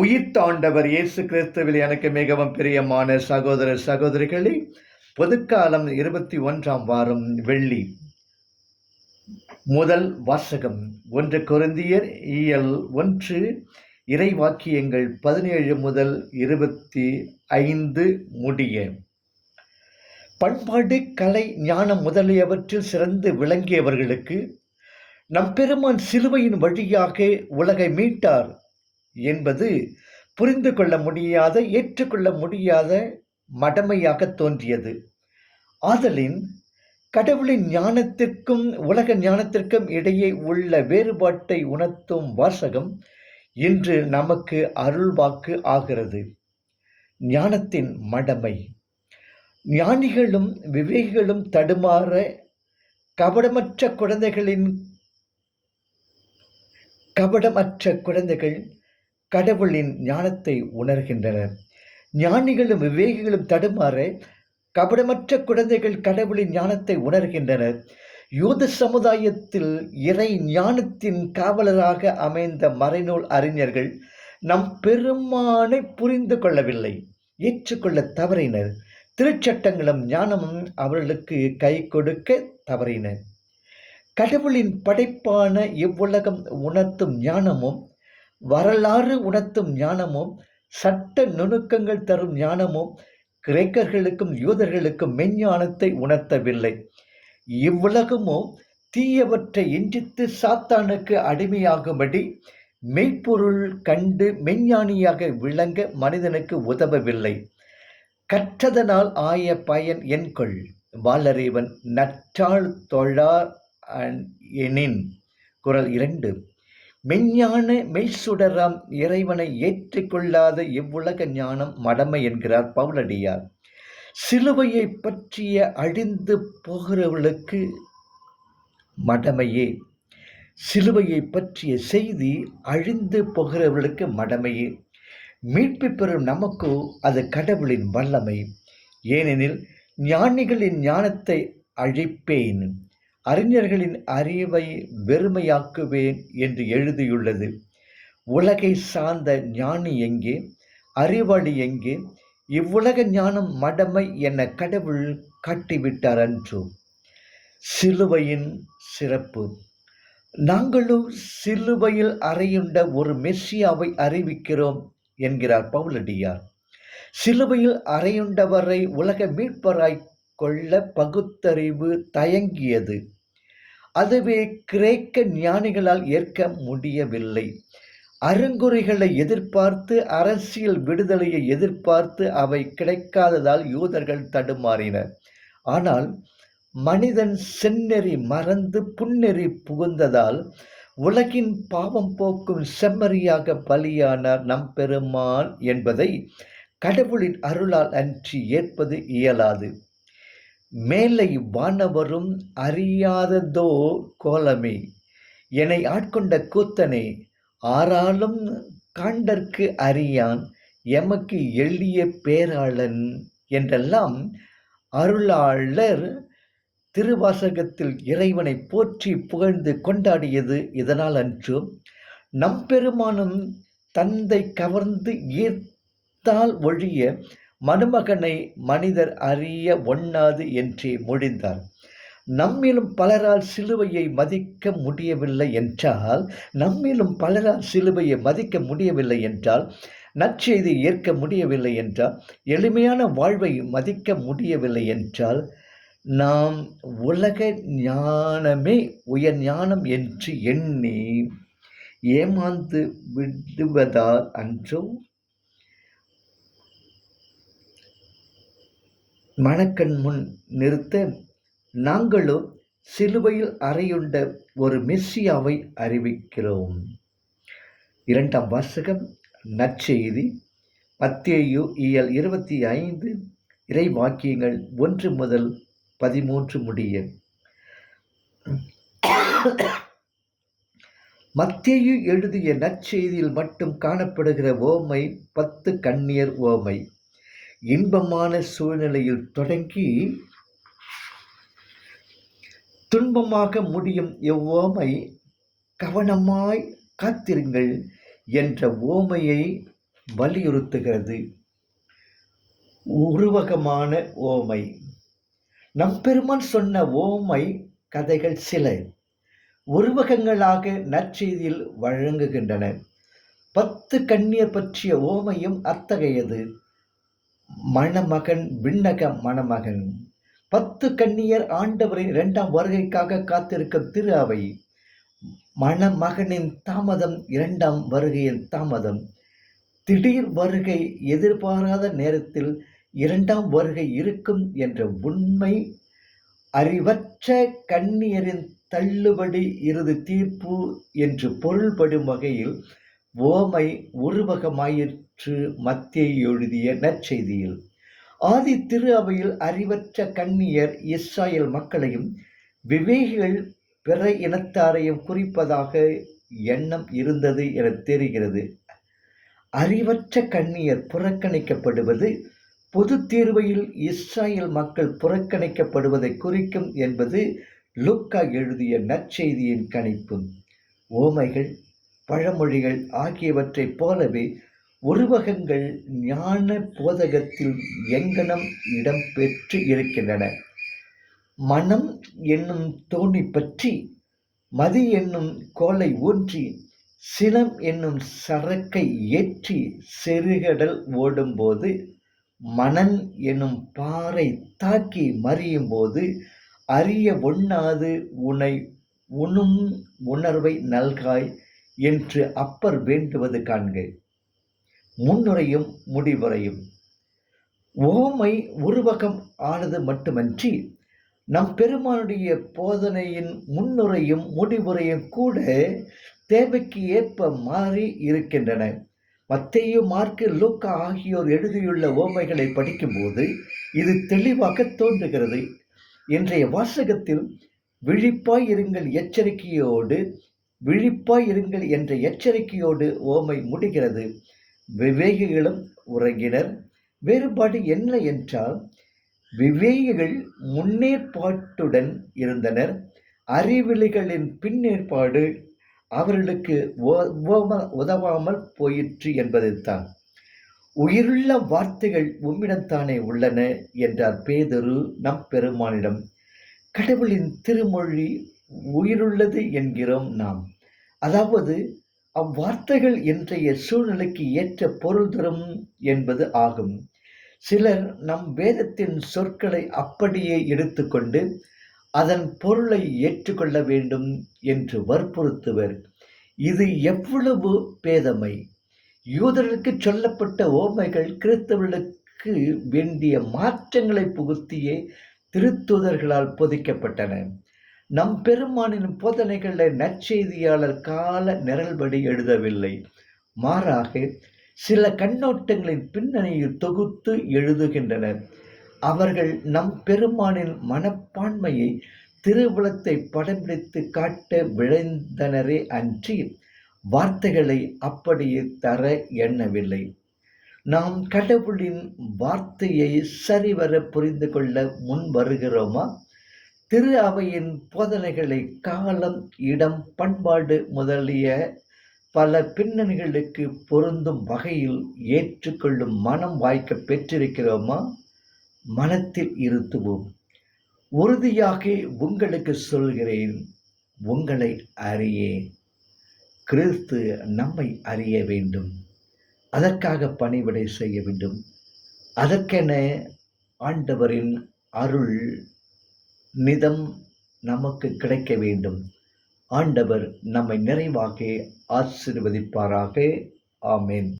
உயிர் தாண்டவர் இயேசு கிறிஸ்துவில் எனக்கு மிகவும் பிரியமான சகோதர சகோதரிகளே பொதுக்காலம் இருபத்தி ஒன்றாம் வாரம் வெள்ளி. முதல் வாசகம் ஒன்று குருந்தியர் இயல் ஒன்று இறைவாக்கியங்கள் பதினேழு முதல் இருபத்தி ஐந்து முடிய. பண்பாடு கலை ஞானம் முதலியவற்றில் சிறந்து விளங்கியவர்களுக்கு நம் பெருமான் சிலுவையின் வழியாக உலகை மீட்டார். என்பது புரிந்து கொள்ள முடியாத ஏற்றுக்கொள்ள முடியாத மடமையாக தோன்றியது. ஆதலின் கடவுளின் ஞானத்திற்கும் உலக ஞானத்திற்கும் இடையே உள்ள வேறுபாட்டை உணர்த்தும் வாசகம் இன்று நமக்கு அருள்வாக்கு ஆகிறது. ஞானத்தின் மடமை. ஞானிகளும் விவேகிகளும் தடுமாற கபடமற்ற குழந்தைகளின் கபடமற்ற குழந்தைகள் கடவுளின் ஞானத்தை உணர்கின்றனர். ஞானிகளும் விவேகிகளும் தடுமாற கபடமற்ற குழந்தைகள் கடவுளின் ஞானத்தை உணர்கின்றனர். யூத சமுதாயத்தில் இறை ஞானத்தின் காவலராக அமைந்த மறைநூல் அறிஞர்கள் நம் பெருமானை புரிந்து கொள்ளவில்லை. ஏற்றுக்கொள்ள தவறினர். திருச்சட்டங்களும் ஞானமும் அவர்களுக்கு கை கொடுக்க தவறின. கடவுளின் படைப்பான இவ்வுலகம் உணர்த்தும் ஞானமும் வரலாறு உணர்த்தும் ஞானமும் சட்ட நுணுக்கங்கள் தரும் ஞானமும் கிரேக்கர்களுக்கும் யூதர்களுக்கும் மெஞ்ஞானத்தை உணர்த்தவில்லை. இவ்வுலகமும் தீயவற்றை எஞ்சித்து சாத்தானுக்கு அடிமையாகும்படி மெய்ப்பொருள் கண்டு மெஞ்ஞானியாக விளங்க மனிதனுக்கு உதவவில்லை. கற்றதனால் ஆய பயன் என்கொள் வாலறிவன் நற்றாள் தொழார் எனின் குரல் இரண்டு. மெஞ்ஞான மெய்சுடராம் இறைவனை ஏற்றுக்கொள்ளாத இவ்வுலக ஞானம் மடமை என்கிறார் பவுலடியார். சிலுவையை பற்றிய அழிந்து போகிறவர்களுக்கு மடமையே. சிலுவையை பற்றிய செய்தி அழிந்து போகிறவர்களுக்கு மடமையே. மீட்பு பெறும் நமக்கோ அது கடவுளின் வல்லமை. ஏனெனில் ஞானிகளின் ஞானத்தை அழிப்பேன். அறிஞர்களின் அறிவை வெறுமையாக்குவேன் என்று எழுதியுள்ளது. உலகை சார்ந்த ஞானி எங்கே? அறிவாளி எங்கே? இவ்வுலக ஞானம் மடமை என கடவுள் காட்டிவிட்டார் அன்றோ. சிலுவையின் சிறப்பு. நாங்களும் சிலுவையில் அறையுண்ட ஒரு மெஸ்ஸியாவை அறிவிக்கிறோம் என்கிறார் பவுலடியார். சிலுவையில் அறையுண்டவரை உலக மீட்பராய் கொள்ள பகுத்தறிவு தயங்கியது. அதுவே கிரேக்க ஞானிகளால் ஏற்க முடியவில்லை. அருங்குறைகளை எதிர்பார்த்து அரசியல் விடுதலையை எதிர்பார்த்து அவை கிடைக்காததால் யூதர்கள் தடுமாறினர் ஆனால் மனிதன் செந்நெறி மறந்து புன்னெறி புகுந்ததால் உலகின் பாவம் போக்கும் செம்மறியாக பலியானார் நம் பெருமான் என்பதை கடவுளின் அருளால் அன்றி ஏற்பது இயலாது. மேலை வானவரும் அறியாததோ கோலமே என்னை ஆட்கொண்ட கூத்தனே ஆறாலும் காண்டற்கு அறியான் எமக்கு எளிய பேராளன் என்றெல்லாம் அருளாளர் திருவாசகத்தில் இறைவனை போற்றி புகழ்ந்து கொண்டாடியது இதனால் அன்று. நம்பெருமானும் தந்தை கவர்ந்து ஈர்த்தால் ஒழிய மணமகனை மனிதர் அறிய ஒண்ணாது என்றே மொழிந்தார் நம்மிலும் பலரால் சிலுவையை மதிக்க முடியவில்லை என்றால் நம்மிலும் பலரால் சிலுவையை மதிக்க முடியவில்லை என்றால் நற்செய்தி ஏற்க முடியவில்லை என்றால் எளிமையான வாழ்வை மதிக்க முடியவில்லை என்றால் நாம் உலக ஞானமே உயர் ஞானம் என்று எண்ணி ஏமாந்து விடுவதால் அன்றோ மணக்கண் முன் நிறுத்த நாங்களோ சிலுவையில் அறையுண்ட ஒரு மெஸ்ஸியாவை அறிவிக்கிறோம். இரண்டாம் வாசகம் நற்செய்தி மத்தேயு இயல் இருபத்தி ஐந்து இறை வாக்கியங்கள் ஒன்று முதல் பதிமூன்று முடிய. மத்தேயு எழுதிய நற்செய்தியில் மட்டும் காணப்படுகிற ஓமை பத்து கண்ணியர் ஓமை. இன்பமான சூழ்நிலையில் தொடங்கி துன்பமாக முடியும் எவ்வோமை கவனமாய் காத்திருங்கள் என்ற ஓமையை வலியுறுத்துகிறது. உருவகமான ஓமை. நம் பெருமான் சொன்ன ஓமை கதைகள் சில. உருவகங்களாக நற்செய்தியில் வழங்குகின்றன. பத்து கண்ணியர் பற்றிய ஓமையும் அத்தகையது. மணமகன் விண்ணக மணமகன். பத்து கண்ணியர் ஆண்டவரின் இரண்டாம் வருகைக்காக காத்திருக்கும் திரு அவை. மணமகனின் தாமதம் இரண்டாம் வருகையின் தாமதம். திடீர் வருகை எதிர்பாராத நேரத்தில் இரண்டாம் வருகை இருக்கும் என்ற உண்மை அறிவற்ற கண்ணியரின் தள்ளுபடி இறுதி தீர்ப்பு என்று பொருள்படும் வகையில் ஓமை உருவகமாயிற்று மத்திய எழுதிய நற்செய்தியில் ஆதி திரு அவையில் அறிவற்ற கண்ணியர் இஸ்ராயல் மக்களையும் விவேகிகள் பிற இனத்தாரையும் குறிப்பதாக எண்ணம் இருந்தது என தெரிகிறது. அறிவற்ற கண்ணியர் புறக்கணிக்கப்படுவது பொது தீர்வையில் இஸ்ராயல் மக்கள் புறக்கணிக்கப்படுவதை குறிக்கும் என்பது லுக்கா எழுதிய நற்செய்தியின் கணிப்பு. ஓமைகள் பழமொழிகள் ஆகியவற்றைப் போலவே உருவகங்கள் ஞான போதகத்தில் எங்கனம் இடம்பெற்று இருக்கின்றன. மனம் என்னும் தோணி பற்றி மதி என்னும் கோலை ஊன்றி சினம் என்னும் சரக்கை ஏற்றி செருகடல் ஓடும்போது மணன் என்னும் பாறை தாக்கி மறியும் போது அறிய ஒண்ணாது உனை உணும் உணர்வை நல்காய் என்று அப்பர் வேண்டுவது காண்க. முன்னுரையும் முடிவுரையும். ஓமை உருவகம் ஆனது மட்டுமன்றி நம் பெருமானுடைய போதனையின் முன்னுரையும் முடிவுரையும் கூட தேவைக்கு ஏற்ப மாறி இருக்கின்றன. மத்தேயு மார்க்கு லூக்கா ஆகியோர் எழுதியுள்ள ஓமைகளை படிக்கும்போது இது தெளிவாக தோன்றுகிறது. இன்றைய வாசகத்தில் விழிப்பாய் இருங்கள் எச்சரிக்கையோடு விழிப்பாய் இருங்கள் என்ற எச்சரிக்கையோடு ஓமை முடிகிறது. விவேகிகளும் உறங்கினர். வேறுபாடு என்ன என்றால் விவேகிகள் முன்னேற்பாட்டுடன் இருந்தனர். அறிவிலிகளின் பின்னேற்பாடு அவர்களுக்கு உதவாமல் போயிற்று என்பதைத்தான் உயிருள்ள வார்த்தைகள் உம்மிடம்தானே உள்ளன என்றார் பேதரு நம் பெருமானிடம் கடவுளின் திருமொழி உயிருள்ளது என்கிறோம் நாம். அதாவது அவ்வார்த்தைகள் இன்றைய சூழ்நிலைக்கு ஏற்ற பொருள் தரும் என்பது ஆகும். சிலர் நம் வேதத்தின் சொற்களை அப்படியே எடுத்துக்கொண்டு அதன் பொருளை ஏற்றுக்கொள்ள வேண்டும் என்று வற்புறுத்துவர். இது எவ்வளவு பேதமை! யூதர்களுக்கு சொல்லப்பட்ட ஓமைகள் கிறிஸ்தவர்களுக்கு வேண்டிய மாற்றங்களை புகுத்தியே திருத்துதர்களால் பொதிக்கப்பட்டன. நம் பெருமானின் போதனைகளை நற்செய்தியாளர் கால நிரல்படி எழுதவில்லை. மாறாக சில கண்ணோட்டங்களின் பின்னணியில் தொகுத்து எழுதுகின்றனர் அவர்கள் நம் பெருமானின் மனப்பான்மையை திருவுளத்தை படம் பிடித்து காட்ட விழைந்தனரே அன்றி வார்த்தைகளை அப்படியே தர எண்ணவில்லை. நாம் கடவுளின் வார்த்தையை சரிவர புரிந்து கொள்ள முன் வருகிறோமா? திரு அவையின் போதனைகளை காலம் இடம் பண்பாடு முதலிய பல பின்னணிகளுக்கு பொருந்தும் வகையில் ஏற்றுக்கொள்ளும் மனம் வாய்க்க பெற்றிருக்கிறோமா? மனத்தில் இருத்துவோம். உறுதியாக உங்களுக்கு சொல்கிறேன் உங்களை அறியேன். கிறிஸ்து நம்மை அறிய வேண்டும். அதற்காக பணிவிடை செய்ய வேண்டும். அதற்கென ஆண்டவரின் அருள் நிதம் நமக்கு கிடைக்க வேண்டும். ஆண்டவர் நம்மை நிறைவாக ஆசிர்வதிப்பாராக. ஆமேன்.